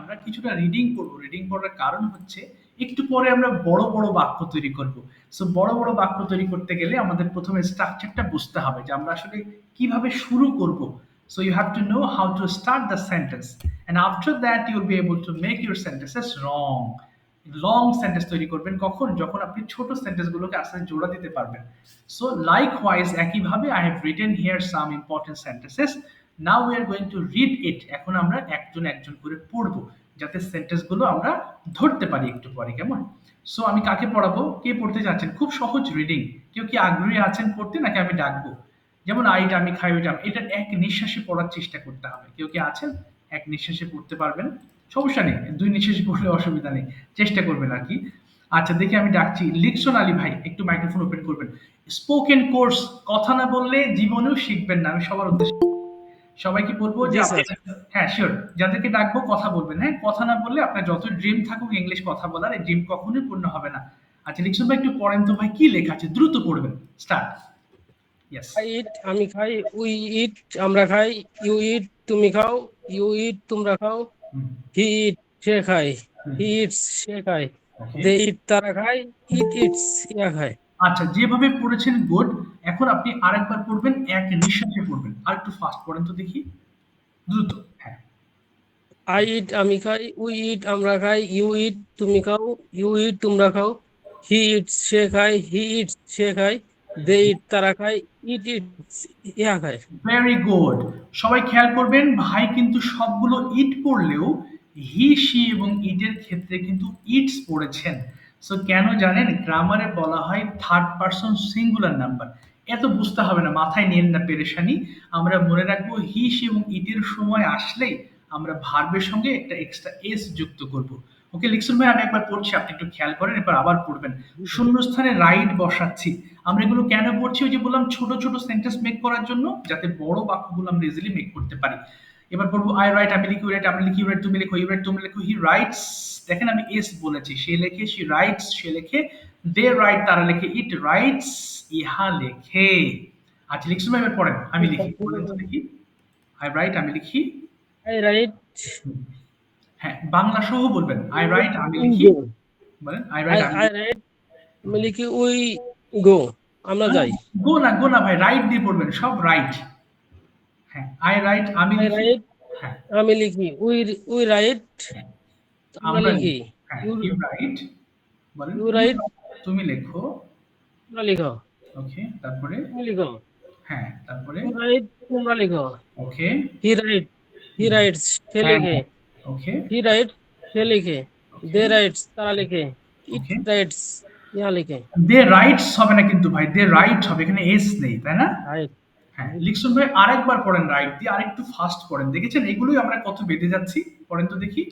আমরা কিছুটা রিডিং করব। রিডিং করার কারণ হচ্ছে, একটু পরে আমরা বড় বড় বাক্য তৈরি করব। সো বড় বড় বাক্য তৈরি করতে গেলে আমাদের প্রথমে স্ট্রাকচারটা বুঝতে হবে যে আমরা আসলে কীভাবে শুরু করব। So you have to know how to start the sentence and after that you be able to make your sentences wrong long sentence তৈরি করবেন কখন? যখন আপনি ছোট সেন্টেন্সগুলোকে আস্তে আস্তে জোড়া দিতে পারবেন। সো লাইক ওয়াইজ একইভাবে I have written here some important sentences now we are going to read it এখন আমরা একজন একজন করে পড়ব, যাতে সেন্টেন্সগুলো আমরা ধরতে পারি একটু পরে, কেমন? সো আমি কাকে পড়াবো? কে পড়তে যাচ্ছেন? খুব সহজ রিডিং কেউ কি আগ্রহী আছেন পড়তে, নাকি আমি ডাকবো? যেমন আইটা আমি খাই ওইটা এটা এক নিঃশ্বাসে পড়ার চেষ্টা করতে হবে। কেউ কি আছেন? এক নিঃশ্বাসে পড়তে পারবেন। সমস্যা নেই, দুই নিঃশ্বাসে পড়লে অসুবিধা নেই, চেষ্টা করবেন আর কি। আচ্ছা দেখি আমি ডাকছি। লিকসন আলী ভাই, একটু মাইক্রোফোন ওপেন করবেন। স্পোকেন কোর্স কথা না বললে জীবনেও শিখবেন না, আমি সবার উদ্দেশ্যে সবাইকে বলব যে হ্যাঁ শিওর যাদেরকে ডাকবো কথা বলবেন হ্যাঁ? কথা না বললে আপনার যত ড্রিম থাকুক ইংলিশ কথা বলার এই ড্রিম কখনোই পূর্ণ হবে না। আচ্ছা লিকসন ভাই একটু পড়েন তো ভাই কি লেখা আছে? দ্রুত পড়বেন স্টার্ট ইয়েস আই ইট আমি খাই উই ইট আমরা খাই ইউ ইট তুমি খাও ইউ ইট তোমরা খাও হি ইট সে খায় হি ইটস সে খায় দে ইট তারা খায় ইট ইটস ইয়া খায়। আচ্ছা যেভাবে পড়েছেন গুড এখন আপনি আরেকবার পড়বেন এক নিঃশ্বাসে পড়বেন। আর একটু ফাস্ট পড়েন তো দেখি। দ্রুত হ্যাঁ। আই ইট আমি খাই উই ইট আমরা খাই ইউ ইট তুমি খাও ইউ ইট তোমরা খাও। হি ইটস সে খায় হি ইটস সে খায় দে ইট তারা খায় ইট ইটস ইয়া খায়। ভেরি গুড সবাই খেয়াল করবেন ভাই কিন্তু সবগুলো ইট পড়লেও হি সি এবং ইটের ক্ষেত্রে কিন্তু ইটস পড়েছেন। সো কেন জানেন? গ্রামারে বলা হয় থার্ড পারসন সিঙ্গুলার নাম্বার এত বুঝতে হবে না, মাথায় নিয়েন না পেরেশানি। আমরা মনে রাখব হি সি এবং ইটের সময় আসলেই আমরা ভার্বের সঙ্গে একটা এক্সট্রা এস যুক্ত করব। ওকে লিখছেন ভাই, আমি একবার পড়ছি, আপনি একটু খেয়াল করেন এবার আবার পড়বেন। শূন্যস্থানে রাইট বসাচ্ছি। আমরা এগুলো কেন পড়ছি? ওই যে বললাম, ছোট ছোট সেন্টেন্স মেক করার জন্য, যাতে বড় বাক্যগুলো আমরা ইজিলি মেক করতে পারি। এবার পড়ব আই রাইট আমি লিখি রাইট আমি লিখি রাইট তুমি লেখো ইউ রাইট তুমি লেখো। হি রাইটস দেখেন আমি এস বলেছি সে লেখে সে রাইটস সে লেখে দে রাইট তারা লেখে ইট রাইটস ইহা লেখে। আচ্ছা লিখছো এবার পড়েন আমি লিখি বলেন তো দেখি। আই রাইট আমি লিখি। আই রাইট হ্যাঁ বাংলা সহ বলবেন আই রাইট আমি লিখি। বলেন আই রাইট আই রাইট আমি লিখি উই গো আমরা যাই। গো না গো না ভাই রাইট দিয়ে পড়বেন সব রাইট হ্যাঁ আই রাইট আমি লিখি। রাইট হ্যাঁ। আমি লিখি। উই উই রাইট আমরা লিখি। হ্যাঁ ইউ রাইট বলেন। You write. তুমি লেখো। তোমরা লিখো। ওকে তারপরে? তুমি লিখো। হ্যাঁ তারপরে? ইউ রাইট তোমরা লিখো। ওকে। হি রাইট হি রাইটস সে লিখে। ওকে। হি রাইট সে লিখে। দে রাইটস তারা লিখে। ইট রাইটস ইহা লিখে। দে রাইটস হবে না কিন্তু ভাই। দে রাইট হবে। এখানে এস নেই তাই না? রাইট হ্যাঁ লিখছুন ভাই আরেকবার পড়েন রাইট দিয়ে আরেকটু ফাস্ট পড়েন। দেখেছেন? এগুলোই আমরা কত বেঁধে যাচ্ছি? পড়েন তো দেখি।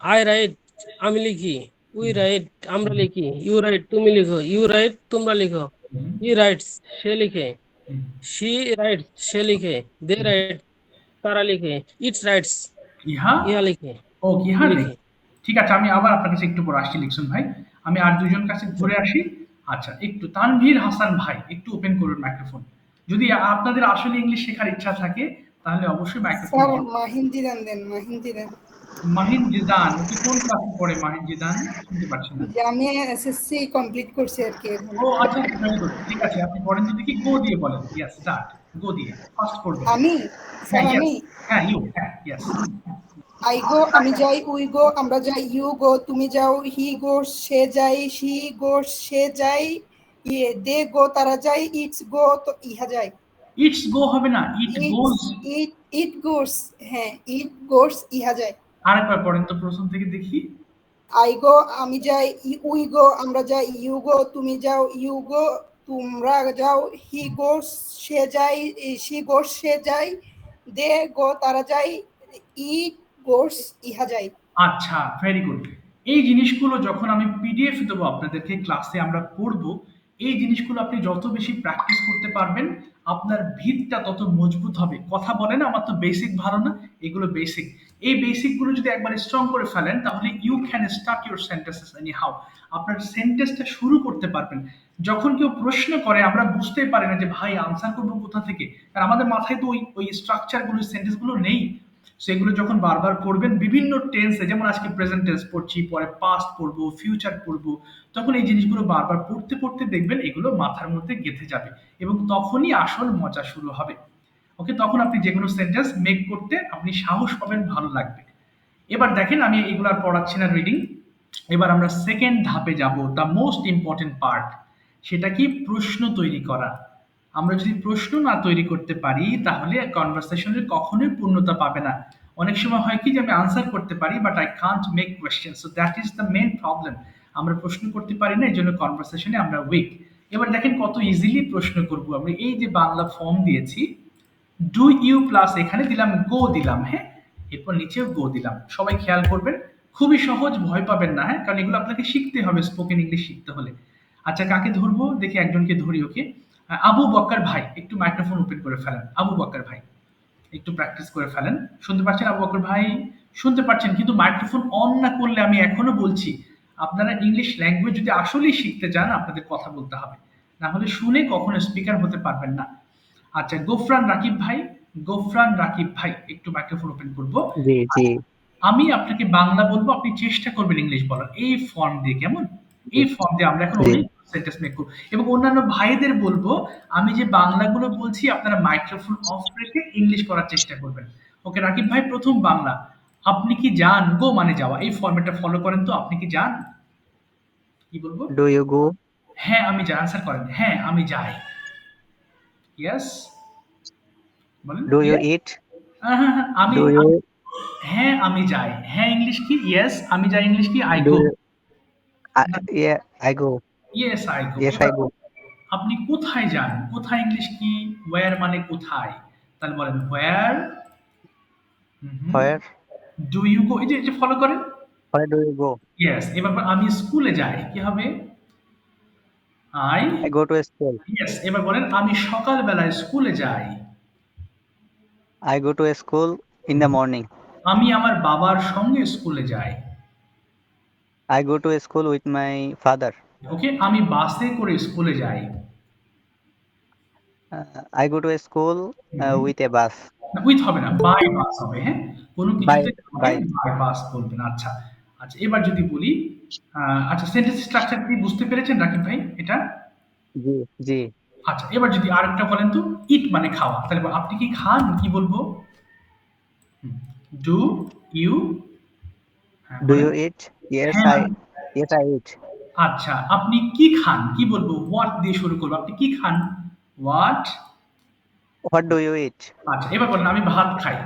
আই রাইট আমি লিখি। উই রাইট আমরা লিখি। ইউ রাইট তুমি লিখো। ইউ রাইট তোমরা লিখো। হি রাইটস সে লিখে। শি রাইটস সে লিখে। দে রাইট তারা লিখে। ইটস রাইটস ইহা? ইহা লিখে। ও কি নেই লিখে। ঠিক আছে আমি আবার আপনার কাছে একটু পরে আসছি লিখছুন ভাই। আমি আর দুজন কাছে ঘুরে আসি। আচ্ছা একটু তানভীর হাসান ভাই একটু ওপেন করুন মাইক্রোফোন যদি আপনাদের আসলে ইংলিশ শেখার ইচ্ছা থাকে তাহলে অবশ্যই মাইক্রোফোন স্যার মাহিন্দি দেন দেন মাহিন্দি দেন মাহিন জিদান ওকে কোন ক্লাসে পড়ে মাহিন জিদান? শুনতে পাচ্ছি না। আমি এসএসসি কমপ্লিট করছি আর কি ও আচ্ছা ঠিক আছে আপনি পড়েন যদি দেখি গো দিয়ে বলেন। ইয়েস স্টার্ট গো দিয়ে। ফার্স্ট করবেন আমি? স্যার হ্যাঁ আমি? হ্যাঁ ইউ হ্যাঁ ইয়েস আই গো আমি যাই উই গো আমরা যাই ইউ গো তুমি যাও হি গো সে যাই শি গো সে যাই ইয়ে দে গো তারা যাই ইটস গো তো ইহা যায় ইটস গো হবে না ইট গোজ ইট ইট গোস হ্যাঁ ইট গোস ইহা যায় আরেকবার পড়েন তো প্রথম থেকে দেখি। আই গো আমি যাই উই গো আমরা যাই ইউ গো তুমি যাও ইউ গো তোমরা যাও হি গো সে যাই সি গো সে যাই দে গো তারা যাই ই গোস ইহা যায়। আচ্ছা ভেরি গুড এই জিনিসগুলো যখন আমি পিডিএফ দেবো আপনাদেরকে ক্লাসে আমরা পড়ব, এই জিনিসগুলো আপনি যত বেশি প্র্যাকটিস করতে পারবেন, আপনার ভিতটা তত মজবুত হবে। কথা বলেন, আমার তো বেসিক ভালো না এগুলো বেসিক এই বেসিকগুলো যদি একবার স্ট্রং করে ফেলেন, তাহলে you can start your sentences anyhow আপনার সেন্টেন্সটা শুরু করতে পারবেন। যখন কেউ প্রশ্ন করে, আমরা বুঝতেই পারি না যে, ভাই আনসার করব কোথা থেকে? কারণ আমাদের মাথায় তো ওই ওই স্ট্রাকচারগুলো সেন্টেন্সগুলো নেই। সেগুলো যখন বারবার পড়বেন বিভিন্ন টেন্সে যেমন আজকে প্রেজেন্ট টেন্স পড়ছি, পরে পাস্ট পড়ব ফিউচার পড়ব, তখন এই জিনিসগুলো বারবার পড়তে পড়তে দেখবেন এগুলো মাথার মধ্যে গেঁথে যাবে এবং তখনই আসল মজা শুরু হবে। ওকে তখন আপনি যে কোনো সেন্টেন্স মেক করতে আপনি সাহস পাবেন, ভালো লাগবে। এবার দেখেন আমি এগুলো আর পড়াচ্ছি না রিডিং এবার আমরা সেকেন্ড ধাপে যাব দ্য মোস্ট ইম্পর্টেন্ট পার্ট সেটা কি? প্রশ্ন তৈরি করা। আমরা যদি প্রশ্ন না তৈরি করতে পারি, তাহলে কনভারসেশনের কখনোই পূর্ণতা পাবে না। অনেক সময় হয় কি যে আমি আনসার করতে পারি but I can't make question so that is the main problem আমরা প্রশ্ন করতে পারি না এই জন্য কনভারসেশনে আমরা উইক এবার দেখেন কত ইজিলি প্রশ্ন করব আমরা এই যে বাংলা ফর্ম দিয়েছি ডু ইউ প্লাস এখানে দিলাম গো দিলাম হ্যাঁ? এরপর নিচেও গো দিলাম। সবাই খেয়াল করবেন, খুবই সহজ, ভয় পাবেন না হ্যাঁ? কারণ এগুলো আপনাকে শিখতে হবে স্পোকেন ইংলিশ শিখতে হলে। আচ্ছা কাকে ধরবো? দেখি একজনকে ধরি, ওকে? আবু বক্কর ভাই একটু মাইক্রোফোন ওপেন করে ফেলেন। আবু বক্কর ভাই একটু প্র্যাকটিস করে ফেলেন। শুনতে পাচ্ছেন আবু বক্কর ভাই? শুনতে পাচ্ছেন কিন্তু মাইক্রোফোন অন না করলে আমি এখনও বলছি আপনারা ইংলিশ ল্যাঙ্গুয়েজ যদি আসলেই শিখতে চান আপনাদের কথা বলতে হবে। না হলে শুনে কখনো স্পিকার হতে পারবেন না। আচ্ছা গোফরান রাকিব ভাই গোফরান রাকিব ভাই একটু মাইক্রোফোন ওপেন করব। জি আমি আপনাকে বাংলা বলব আপনি চেষ্টা করবেন ইংলিশ বলার। এই ফর্ম দিয়ে কেমন? এই ফর্ম দিয়ে আমরা এখন অনেক সেন্টেন্স মেক করব এবং অন্যান্য ভাইদের বলব আমি যে বাংলাগুলো বলছি আপনারা মাইক্রোফোন অফ রেখে ইংলিশ করার চেষ্টা করবেন। ওকে রাকিব ভাই প্রথম বাংলা। আপনি কি যান? গো মানে যাওয়া। এই ফর্মেটটা ফলো করেন তো আপনি কি যান? কি বলব? ডু ইউ গো হ্যাঁ আমি যাই আনসার করেন। হ্যাঁ আমি যাই। ইয়েস বলেন। ডু ইউ ইট হ্যাঁ, হ্যাঁ, হ্যাঁ, আমি হ্যাঁ আমি যাই। হ্যাঁ ইংলিশ কি? ইয়েস আমি যাই ইংলিশ কি? I go I go yes I go yes I go আপনি কোথায় যান? কোথায় ইংলিশ কি? ওয়্যার মানে কোথায়? তাহলে বলেন where where do you go এই যে ফলো করেন। Where do you go yes এবার আমি স্কুলে যাই কি হবে? I I go to school yes এবার বলেন আমি সকালবেলায় স্কুলে যাই। I go to school in the morning আমি আমার বাবার সঙ্গে স্কুলে যাই। I go to school with my father okay আমি বাসে করে স্কুলে যাই। I go to school Mhm. With a bus with হবে না বাই বাস হবে হ্যাঁ? কোনো কিছুতে by. বাই বাস বলবেন আচ্ছা। আচ্ছা এবার যদি বলি আচ্ছা সেন্টেন্স স্ট্রাকচার কি বুঝতে পেরেছেন রাকিব ভাই এটা? জি জি। আচ্ছা এবার যদি আরেকটা বলেন তো ইট মানে খাওয়া। তাহলে আপনি কি খান কি বলব? Do you do you eat yes. I yes I eat আচ্ছা আপনি কি খান? কি বলব? হোয়াট দিয়ে শুরু করব? আপনি কি খান? What what do you eat আচ্ছা এবার বলেন আমি ভাত খাই।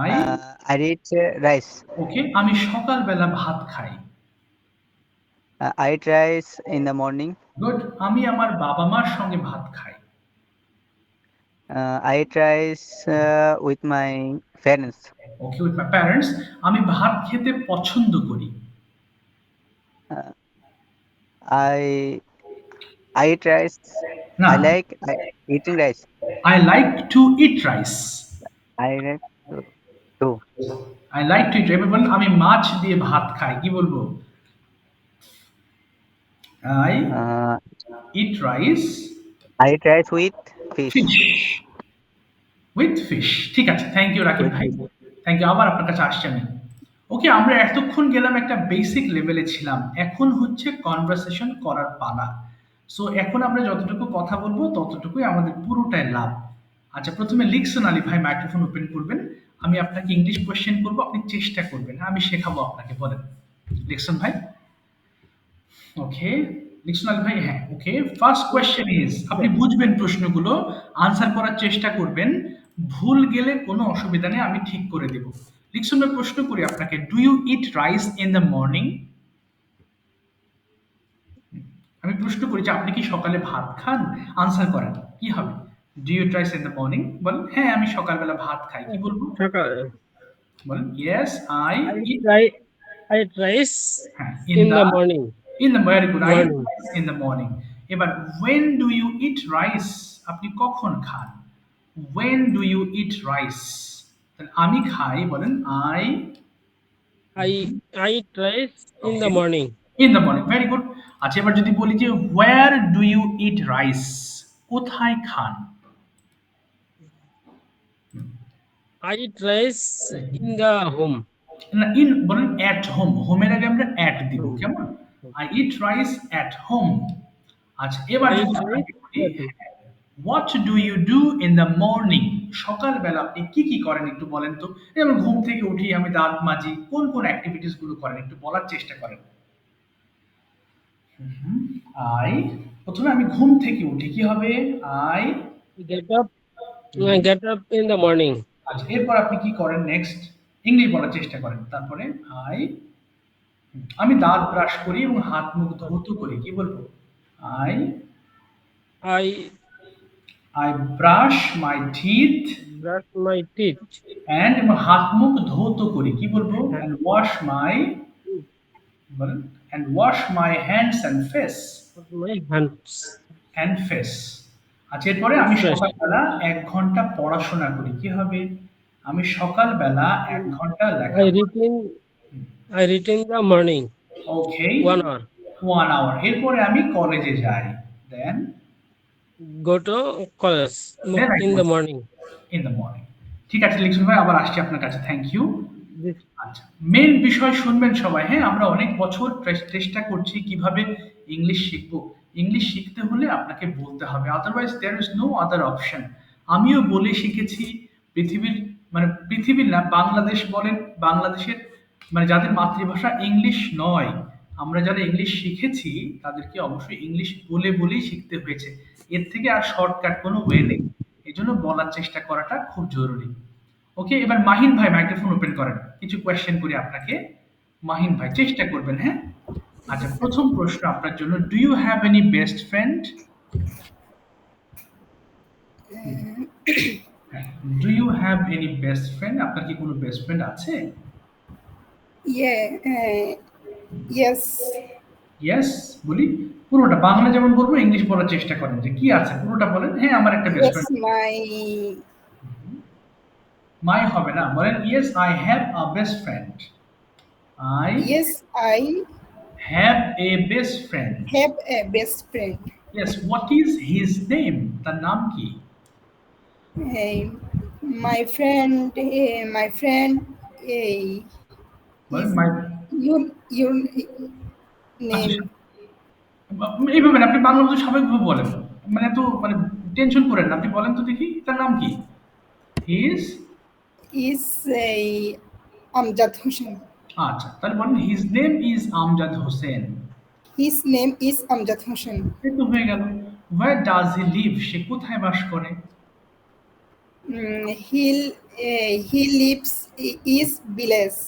I I eat rice okay আমি সকালবেলা ভাত খাই। I eat rice in the morning good আমি আমার বাবা মার সঙ্গে ভাত খাই। I eat rice with my parents okay with my parents আমি ভাত খেতে পছন্দ করি। I I eat rice. না I like I, eating rice. I like to eat rice I like to, to. I like to eat এবার বলেন আমি মাছ দিয়ে ভাত খাই কি বলব? I uh, eat rice I eat rice with fish. Fish with fish ঠিক আছে থ্যাংক ইউ রাকিব With ভাই। থ্যাংক ইউ আবার আপনার কাছে আসছি আমি। ওকে আমরা এতক্ষণ গেলাম একটা বেসিক লেভেলে ছিলাম। এখন হচ্ছে কনভারসেশন করার পালা। সো এখন আমরা যতটুকু কথা বলব, ততটুকুই আমাদের পুরোটাই লাভ। আচ্ছা প্রথমে লিখছেন আলী ভাই মাইক্রোফোন ওপেন করবেন। আমি আপনাকে ইংলিশ কোয়েশ্চেন করব, আপনি চেষ্টা করবেন। আমি শেখাবো আপনাকে, বলেন। লিখছেন ভাই? ওকে লিখছেন আলী ভাই হ্যাঁ ওকে ফার্স্ট কোয়েশ্চেন ইজ আপনি বুঝবেন প্রশ্নগুলো আনসার করার চেষ্টা করবেন। ভুল গেলে কোনো অসুবিধা নেই, আমি ঠিক করে দেব। লিখছেন ভাই প্রশ্ন করি আপনাকে do you eat rice in the morning আমি প্রশ্ন করি যে আপনি কি সকালে ভাত খান? আনসার করেন কি হবে? Do you rice in the morning বলেন হ্যাঁ আমি সকালবেলা ভাত খাই। কি বলব? সকাল। বলেন ইয়েস আই eat rice হ্যাঁ in the morning. In the very good I. In the morning এবার when do you eat rice আপনি কখন খান? When do you eat rice আমি খাই বলেন I I I eat rice in the Okay. In the morning very good আচ্ছা এবার যদি বলি যে where do you eat rice কোথায় খান? I eat rice in the home. না ইন বলেন অ্যাট হোম হোমের আগে আমরা অ্যাট দিব কেমন? I eat rice at home আচ্ছা এবার যদি what do you do in the morning সকালবেলা আপনি কি কি করেন একটু বলেন তো? যেমন ঘুম থেকে উঠি আমি দাঁত মাজি কোন কোন অ্যাক্টিভিটিসগুলো করেন একটু বলার চেষ্টা করেন। আই প্রথমে আমি ঘুম থেকে উঠি কি হবে? I up. I get up in the morning. আচ্ছা এরপর আপনি কি করেন নেক্সট ইংলিশ বলার চেষ্টা করেন। তারপরে আই আমি দাঁত ব্রাশ করি এবং হাত মুখ ধৌত করি কি বলব? I I I brush my teeth brush my teeth. And এবং হাত মুখ ধৌত করি কি বলব অ্যান্ড ওয়াশ মাই বলেন and wash my hands and face my hands. And face আচ্ছা এরপরে আমি. সকালবেলা এক ঘণ্টা পড়াশোনা করি কি হবে আমি সকালবেলা এক ঘণ্টা লেখা I read in the morning. Okay One hour. One hour এরপরে আমি কলেজে যাই then Go to college. In the morning. In the morning ঠিক আছে লিখুন ভাই আবার আসছি আপনার কাছে। থ্যাংক ইউ আচ্ছা মেন বিষয় শুনবেন সবাই। হ্যাঁ আমরা অনেক বছর চেষ্টা করছি কীভাবে ইংলিশ শিখব। ইংলিশ শিখতে হলে আপনাকে বলতে হবে। Otherwise there is no other option আমিও বলে শিখেছি পৃথিবীর মানে পৃথিবীর না বাংলাদেশ বলেন বাংলাদেশের মানে যাদের মাতৃভাষা ইংলিশ নয় আমরা যারা ইংলিশ শিখেছি, তাদেরকে অবশ্যই ইংলিশ বলে বলেই শিখতে হয়েছে। এর থেকে আর শর্টকাট কোনো ওয়ে নেই। এই জন্য বলার চেষ্টা করাটা খুব জরুরি। ওকে এবার মাহিন ভাই মাইক্রোফোন ওপেন করেন। কিছু কোয়েশ্চেন করি আপনাকে। মাহিন ভাই, চেষ্টা করবেন হ্যাঁ? আচ্ছা প্রথম প্রশ্ন আপনার জন্য। Do you have any best friend do you have any best friend আপনার কি কোনো বেস্ট ফ্রেন্ড আছে? Yeah. Yes. ইয়েস বলি? পুরোটা বাংলা যেমন বলব ইংলিশ বলার চেষ্টা করেন যে কি আছে। পুরোটা বলেন হ্যাঁ আমার একটা best Yes, friend my my হবে না বলেন yes I have a best friend I yes, I have a best friend have a best friend. Yes what is his name তার নাম কি? My friend, uh, my friend, uh, বলেন মাই your your name. এইভাবে আপনি বাংলা মধ্যে স্বাভাবিকভাবে বলেন। মানে এত মানে টেনশন করেন না। আপনি বলেন তো দেখি তার নাম কি? His is uh, Amjad Hussain. আচ্ছা তাহলে বলেন his name is Amjad Hossain His name is Amjad Hossain এই তো হয়ে গেল। ওয়ার ডাজ হি লিভ সে কোথায় বাস করে? Mm, he lives is village.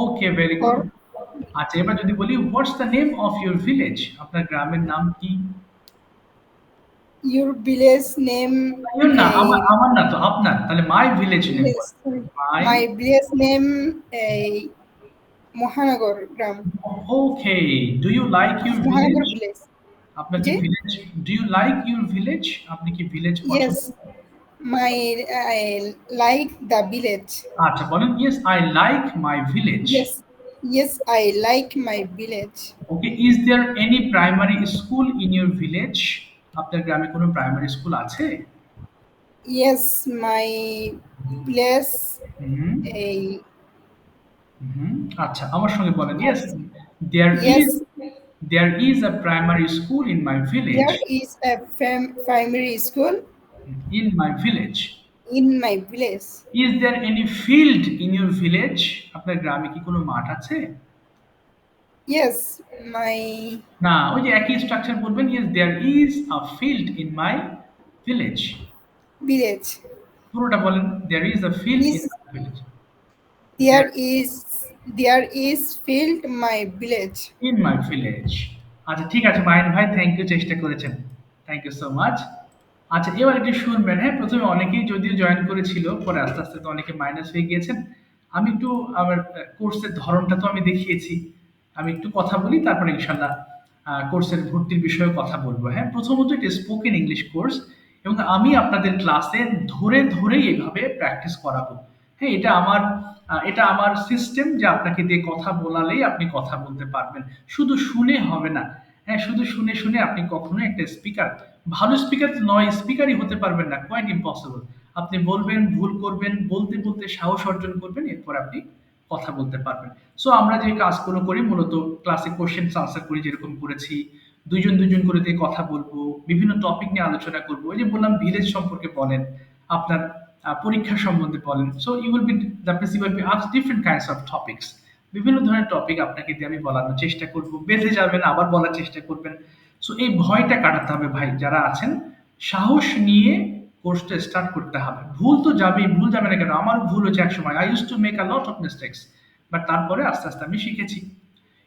Okay very good আচ্ছা এবার যদি বলি what's the name of your village আপনার গ্রামের নাম কি Your village name. ইউর না uh, আমার আমার না তো আপনার তাহলে my village name Yes, sorry. My My village name uh, Mohanagar Gram. Okay do you like your Mohanagar village village. আপনার কি জি? Village do you like your village আপনি কি village Yes, my I like the village. আচ্ছা বলেন yes I like my village Yes, yes, I like my village. Okay is there any primary school in your village আপনার গ্রামে কোনো primary school আছে Yes, my village. Hmm Uh, hmm আচ্ছা আমার সঙ্গে বলেন yes there is yes, there is a primary school in my village there is a fam- primary school in my village in my village. Is there any field in your village আপনার গ্রামে কি কোনো মাঠ আছে? Yes, my না ওই যে একই স্ট্রাকচার বলবেন yes there is a field in my village village. পুরোটা বলেন there is a field in Is- my village There is there is field my village. In my village আচ্ছা ঠিক আছে মাইন ভাই থ্যাংক ইউ চেষ্টা করেছেন। Thank you so much আচ্ছা এবার একটু শুনবেন হ্যাঁ? প্রথমে অনেকেই যদিও জয়েন করেছিল, পরে আস্তে আস্তে তো অনেকে মাইনাস হয়ে গিয়েছেন। আমি একটু, আমার কোর্সের ধরনটা তো আমি দেখিয়েছি। আমি একটু কথা বলি, তারপরে ইনশাল্লাহ কোর্সের ভর্তির বিষয়ে কথা বলব হ্যাঁ? প্রথমত এটা স্পোকেন ইংলিশ কোর্স এবং আমি আপনাদের ক্লাসে ধরে ধরেই এভাবে প্র্যাকটিস করাবো। হ্যাঁ এটা আমার এটা আমার সিস্টেম যে আপনাকে দিয়ে কথা বলালেই আপনি কথা বলতে পারবেন। শুধু শুনে হবে না হ্যাঁ? শুধু শুনে শুনে আপনি কখনো একটা স্পিকার ভালো স্পিকার নয় স্পিকারই হতে পারবেন না কোয়াইট ইম্পসিবল আপনি বলবেন, ভুল করবেন, বলতে বলতে সাহস অর্জন করবেন, এরপর আপনি কথা বলতে পারবেন। সো আমরা যে কাজগুলো করি, মূলত ক্লাসে কোশ্চেন আনসার করি, যেরকম করেছি, দুইজন দুইজন করে দিয়ে কথা বলব, বিভিন্ন টপিক নিয়ে আলোচনা করব ওই যে বললাম ভিলেজ সম্পর্কে বলেন, আপনার পরীক্ষা সম্বন্ধে বলেন। So you will be the principal be us different kinds of topics বিভিন্ন ধরনের টপিক আপনাকে দিয়ে আমি বলানোর চেষ্টা করব। বেঁধে যাবেন, আবার বলার চেষ্টা করবেন। সো এই ভয়টা কাটাতে হবে ভাই, যারা আছেন। সাহস নিয়ে কোর্সটা স্টার্ট করতে হবে। ভুল তো যাবেই, ভুল যাবে না কেন? আমারও ভুল হয়েছে এক সময়। I use to make a lot of mistakes but তারপরে আস্তে আস্তে আমি শিখেছি।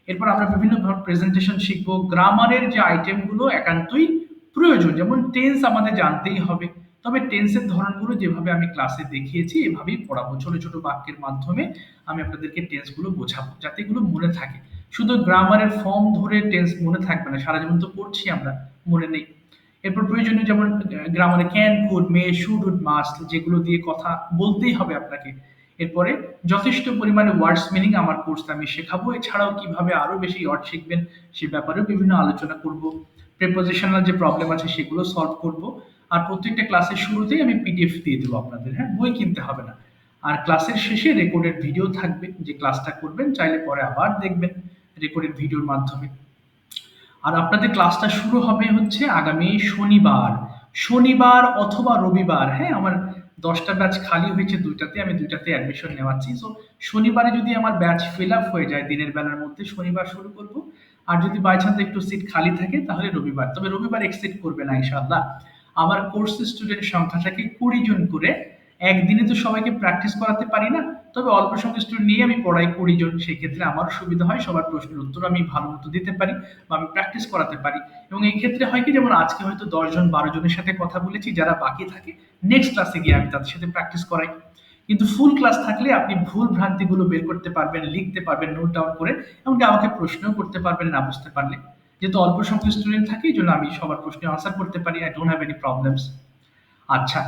এরপর আমরা বিভিন্ন ধরনের প্রেজেন্টেশন শিখব। গ্রামারের যে আইটেমগুলো একান্তই প্রয়োজন, যেমন টেন্স আমাদের জানতেই হবে। তবে টেন্সের ধরনগুলো যেভাবে আমি ক্লাসে দেখিয়েছি, এভাবেই পড়াবো। ছোট ছোট বাক্যের মাধ্যমে আমি আপনাদেরকে টেন্সগুলো বোঝাবো, যাতে এগুলো মনে থাকে। শুধু গ্রামারের ফর্ম ধরে টেন্স মনে থাকবে না, সারা জীবন তো পড়ছি আমরা, মনে নেই। এরপর প্রয়োজনীয় যেমন গ্রামারে can could may should would must যেগুলো দিয়ে কথা বলতেই হবে আপনাকে। এরপরে যথেষ্ট পরিমাণে ওয়ার্ডস মিনিং আমার কোর্সে আমি শেখাবো, এছাড়াও কীভাবে আরও বেশি ওয়ার্ড শিখবেন সে ব্যাপারেও বিভিন্ন আলোচনা করব। প্রেপোজিশনাল যে প্রবলেম আছে সেগুলো সলভ করব। আর প্রত্যেকটা ক্লাসের শুরুতেই আমি পিডিএফ দিয়ে দেবো আপনাদের হ্যাঁ বই কিনতে হবে না। আর ক্লাসের শেষে রেকর্ডেড ভিডিও থাকবে, যে ক্লাসটা করবেন, চাইলে পরে আবার দেখবেন। রেকর্ডেড ভিডিওর মাধ্যমে। আর আপনাদের ক্লাসটা শুরু হবে হচ্ছে আগামী শনিবার। শনিবার অথবা রবিবার হ্যাঁ আমার দশটা ব্যাচ খালি হয়েছে, দুইটাতে আমি দুইটাতে অ্যাডমিশন নেওয়াচ্ছি। সো শনিবারে যদি আমার ব্যাচ ফিল আপ হয়ে যায় দিনের বেলার মধ্যে, শনিবার শুরু করব। আর যদি বাই চান্স একটু সিট খালি থাকে, তাহলে রবিবার। তবে রবিবার এক্সিট করবে না, ইনশাআল্লাহ। আমার কোর্স স্টুডেন্ট সংখ্যাটাকে কুড়ি জন করে একদিনে তো সবাইকে প্র্যাকটিস করাতে পারি না। তবে অল্প সংখ্যক স্টুডেন্ট নিয়ে আমি পড়াই কুড়ি জন সেই ক্ষেত্রে আমার সুবিধা হয়, সবার প্রশ্নের উত্তর আমি ভালো মতো দিতে পারি বা আমি প্র্যাকটিস করাতে পারি। এবং এই ক্ষেত্রে হয় কি, যেমন আজকে হয়তো দশজন বারো জনের সাথে কথা বলেছি, যারা বাকি থাকে নেক্সট ক্লাসে গিয়ে আমি তাদের সাথে প্র্যাকটিস করাই। কিন্তু ফুল ক্লাস থাকলে আপনি ভুল ভ্রান্তিগুলো বের করতে পারবেন, লিখতে পারবেন নোট ডাউন করে, এমনকি আমাকে প্রশ্নও করতে পারবেন না বুঝতে পারলে। যেহেতু অল্প সংখ্যক স্টুডেন্ট থাকে, এই জন্য আমি সবার প্রশ্নে আনসার করতে পারি I don't have any problems আচ্ছা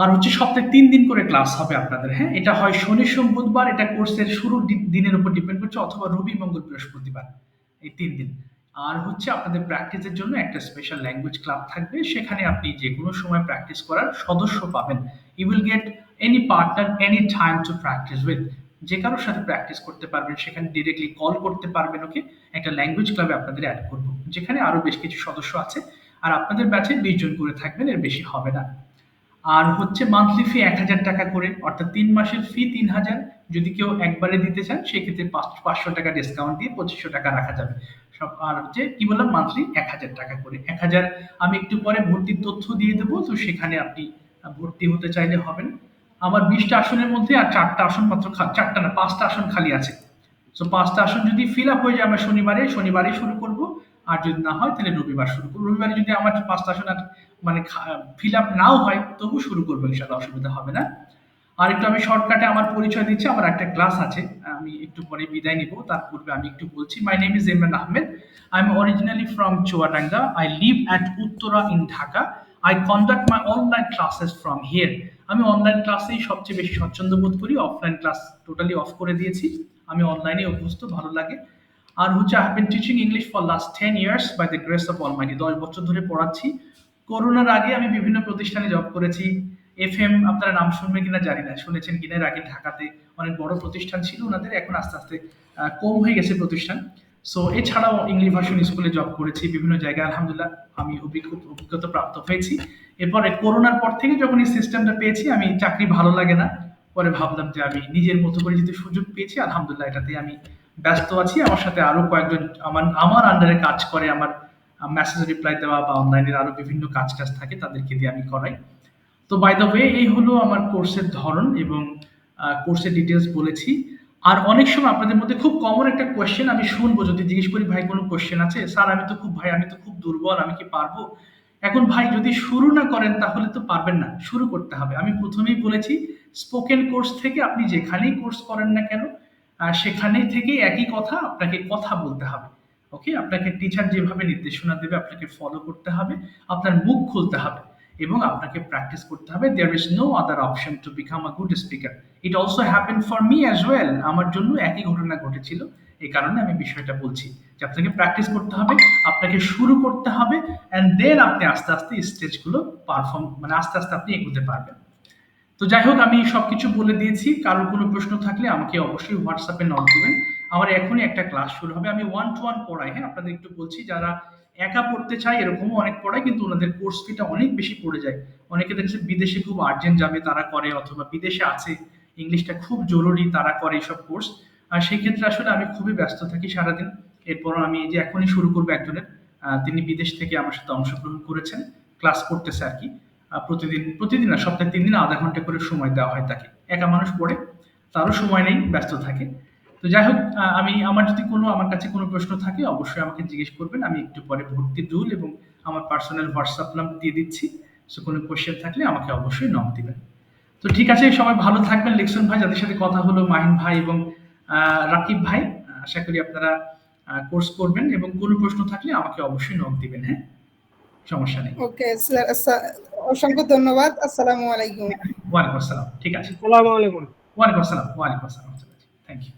আর হচ্ছে সপ্তাহে তিন দিন করে ক্লাস হবে আপনাদের হ্যাঁ? এটা হয় শনি, সোম, বুধবার, এটা কোর্সের শুরুর দিনের উপর ডিপেন্ড করছে, অথবা রবি, মঙ্গল, বৃহস্পতিবার, এই তিন দিন। আর হচ্ছে আপনাদের প্র্যাকটিসের জন্য একটা স্পেশাল ল্যাঙ্গুয়েজ ক্লাব থাকবে, সেখানে আপনি যে কোনো সময় প্র্যাকটিস করার সদস্য পাবেন। You will get any partner any time to practice with যে কারোর সাথে প্র্যাকটিস করতে পারবেন, সেখানে ডিরেক্টলি কল করতে পারবেন ওকে একটা ল্যাঙ্গুয়েজ ক্লাবে আপনাদের অ্যাড করব, যেখানে আরও বেশ কিছু সদস্য আছে, আর আপনাদের ব্যাচে বিশ জন করে থাকবেন, এর বেশি হবে না। আর হচ্ছে মান্থলি ফি এক হাজার টাকা করে, অর্থাৎ তিন মাসের ফি তিন হাজার। যদি কেউ একবারে দিতে চান, সেক্ষেত্রে পাঁচ- পাঁচশো টাকা ডিসকাউন্ট দিয়ে পঁচিশশো টাকা রাখা যাবে। সব, আর হচ্ছে কি বললাম মান্থলি এক হাজার টাকা করে। এক হাজার, আমি একটু পরে ভর্তির তথ্য দিয়ে দেবো, তো সেখানে আপনি ভর্তি হতে চাইলে হবেন। আমার বিশটা আসনের মধ্যে আর চারটা আসন মাত্র চারটা না, পাঁচটা আসন খালি আছে। তো পাঁচটা আসন যদি ফিল আপ হয়ে যায় আমরা শনিবারে শনিবারে শুরু করব আর যদি না হয়, তাহলে রবিবার শুরু করব। রবিবারে যদি আমার পাঁচটা আসন আর মানে ফিল আপ নাও হয়, তবু শুরু করব ইনশাল্লাহ অসুবিধা হবে না। আর একটু আমি শর্টকাটে আমার পরিচয় দিচ্ছি, আমার একটা ক্লাস আছে, আমি একটু পরে বিদায় নিব, তার পূর্বে আমি একটু বলছি my name is Imran Ahmed I am originally from Chuadanga I live at Uttara in Dhaka I conduct my online classes from here আমি অনলাইন ক্লাসেই সবচেয়ে বেশি স্বচ্ছন্দ বোধ করি অফলাইন ক্লাস টোটালি অফ করে দিয়েছি। আমি অনলাইনে অভ্যস্ত, ভালো লাগে। আর হচ্ছে I have been teaching English for last ten years by the grace of almighty দশ বছর ধরে পড়াচ্ছি। করোনার আগে আমি বিভিন্ন প্রতিষ্ঠানে জব করেছি। এফ এম আপনারা নাম শুনবেন কিনা জানি না। শুনেছেন কিনা? আগে ঢাকাতে অনেক বড় প্রতিষ্ঠান ছিল ওনাদের। এখন আস্তে আস্তে কম হয়ে গেছে প্রতিষ্ঠান। সো এছাড়াও ইংলিশ ভার্সন স্কুলে জব করেছি বিভিন্ন জায়গায়। আলহামদুলিল্লাহ, আমি অভিজ্ঞ, অভিজ্ঞতা প্রাপ্ত হয়েছি। এরপরে করোনার পর থেকে যখন এই সিস্টেমটা পেয়েছি, আমি চাকরি ভালো লাগে না। পরে ভাবলাম যে আমি নিজের মতো করে যদি সুযোগ পেয়েছি, আলহামদুলিল্লাহ এটাতে আমি ব্যস্ত আছি। আমার সাথে আরও কয়েকজন আমার আমার আন্ডারে কাজ করে, আমার মেসেজ রিপ্লাই দেওয়া বা অনলাইনের আরও বিভিন্ন কাজ কাজ থাকে, তাদেরকে দিয়ে আমি করাই। তো বাই দ্য ওয়ে এই হলো আমার কোর্সের ধরন এবং কোর্সের ডিটেলস বলেছি। আর অনেক সময় আপনাদের মধ্যে খুব কমন একটা কোয়েশ্চেন আমি শুনব, যদি জিজ্ঞেস করি, ভাই, কোনো কোয়েশ্চেন আছে? স্যার, আমি তো খুব, ভাই, আমি তো খুব দুর্বল, আমি কি পারব? এখন, ভাই, যদি শুরু না করেন, তাহলে তো পারবেন না, শুরু করতে হবে। আমি প্রথমেই বলেছি স্পোকেন কোর্স থেকে আপনি যেখানেই কোর্স করেন না কেন আহ, সেখানেই থেকে একই কথা আপনাকে কথা বলতে হবে ওকে আপনাকে টিচার যেভাবে নির্দেশনা দেবে আপনাকে ফলো করতে হবে আপনার মুখ খুলতে হবে এবং আপনাকে প্র্যাকটিস করতে হবে। There is no other option to become a good speaker it also happen for me as well আমার জন্য একই ঘটনা ঘটেছিল। এই কারণে আমি বিষয়টা বলছি যে আপনাকে প্র্যাকটিস করতে হবে আপনাকে শুরু করতে হবে অ্যান্ড দেন আপনি আস্তে আস্তে স্টেজগুলো পারফর্ম মানে আস্তে আস্তে আপনি এগোতে পারবেন। তো যাই হোক, আমি সবকিছু বলে দিয়েছি। কারোর কোনো প্রশ্ন থাকলে আমাকে অবশ্যই হোয়াটসঅ্যাপে নক দিবেন। আমার এখনই একটা ক্লাস শুরু হবে। আমি ওয়ান টু ওয়ান পড়াই হ্যাঁ? আপনাদের একটু বলছি, যারা একা পড়তে চায় এরকমও অনেক পড়ায়, কিন্তু ওনাদের কোর্স ফিটা অনেক বেশি পড়ে যায়। অনেকে দেখছে বিদেশে খুব আর্জেন্ট যাবে তারা করে, অথবা বিদেশে আছে। ইংলিশটা খুব জরুরি, তারা করে এইসব কোর্স আর সেই ক্ষেত্রে আসলে আমি খুবই ব্যস্ত থাকি সারাদিন। এরপর আমি যে এখনই শুরু করব একজনের তিনি বিদেশ থেকে আমার সাথে অংশগ্রহণ করেছেন ক্লাস করতেছে আর কি। প্রতিদিন প্রতিদিন না সপ্তাহে তিন দিন আধা ঘণ্টা করে সময় দেওয়া হয় তাকে। একা মানুষ পড়ে তারও সময় নেই ব্যস্ত থাকে। তো যাই হোক আমি আমার যদি কোনো আমার কাছে কোনো প্রশ্ন থাকে অবশ্যই আমাকে জিজ্ঞেস করবেন। আমি একটু পরে ভর্তির রুল এবং আমার পার্সোনাল হোয়াটসঅ্যাপ নাম দিয়ে দিচ্ছি। সো কোনো কোশ্চেন থাকলে আমাকে অবশ্যই নক দিবেন। তো ঠিক আছে সবাই ভালো থাকবেন। লেকশন ভাই যাদের সাথে কথা হলো মাহিন ভাই এবং রাকিব ভাই আশা করি আপনারা কোর্স করবেন এবং কোনো প্রশ্ন থাকলে আমাকে অবশ্যই নক দিবেন হ্যাঁ? সমস্যা নেই। ওকে স্যার, অসংখ্য ধন্যবাদ। আসসালামু আলাইকুম। ওয়ালাইকুম আসসালাম। ঠিক আছে? আসসালামু আলাইকুম। ওয়ালাইকুম আসসালাম। ওয়ালাইকুম আসসালাম। Thank you